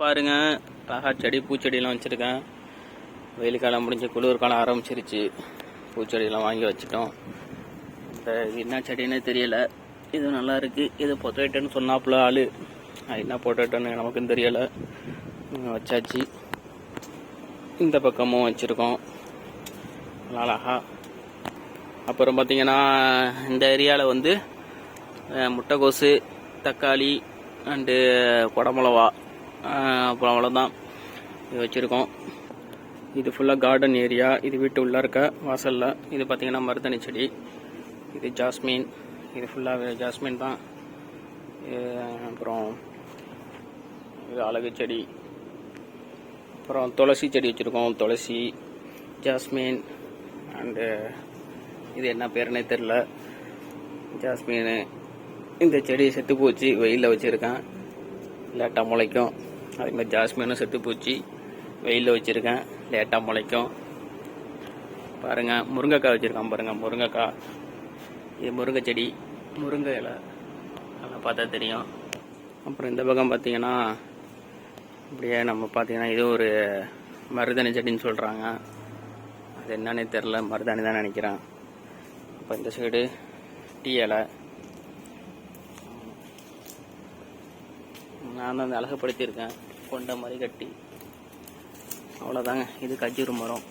பாருங்க. அழகா செடி பூச்செடியெல்லாம் வச்சுருக்கேன். வெயில் காலம் முடிஞ்சு குளிர் காலம் ஆரம்பிச்சிருச்சு. பூச்செடியெல்லாம் வாங்கி வச்சுட்டோம். இந்த என்ன செடின்னே தெரியல. இது நல்லா இருக்கு. இது பொட்டேட்டோன்னு சொன்னாப்புல ஆள். என்ன பொட்டேட்டோன்னு நமக்கும் தெரியல. வச்சாச்சு. இந்த பக்கமும் வச்சுருக்கோம். நல்லா அழகா. அப்புறம் பார்த்தீங்கன்னா இந்த ஏரியாவில் வந்து முட்டைக்கோசு தக்காளி அண்டு குடமிளவா அப்புறம் அவ்வளோதான் இது வச்சுருக்கோம். இது ஃபுல்லாக கார்டன் ஏரியா இது வீட்டு உள்ளே இருக்க வாசலில். இது பார்த்திங்கன்னா மருதணி செடி. இது ஜாஸ்மின். இது ஃபுல்லாகவே ஜாஸ்மின் தான். இது அப்புறம் இது அழகு செடி. அப்புறம் துளசி செடி வச்சுருக்கோம். துளசி ஜாஸ்மின் அண்டு இது என்ன பேருனே தெரில ஜாஸ்மின். இந்த செடி செத்து போச்சு. வெயிலில் வச்சுருக்கேன். லேட்டாக முளைக்கும். அதே மாதிரி ஜாஸ்மினும் செத்து பூச்சி. வெயிலில் வச்சுருக்கேன். லேட்டாக முளைக்கும். பாருங்கள் முருங்கைக்காய் வச்சுருக்கான் பாருங்கள் முருங்கைக்காய். இது முருங்கை செடி முருங்கை இலை. நல்லா பார்த்தா தெரியும். அப்புறம் இந்த பக்கம் பார்த்தீங்கன்னா இப்படியே நம்ம பார்த்தீங்கன்னா இது ஒரு மருதாணி செடின்னு சொல்கிறாங்க அது என்னன்னே தெரில மருதாணி தான் நினைக்கிறேன். அப்போ இந்த சைடு டீ இலை. நான் தான் அந்த அழகுப்படுத்தியிருக்கேன் கொண்ட மாதிரி கட்டி அவ்வளோதாங்க இது கஜூர் மரம்.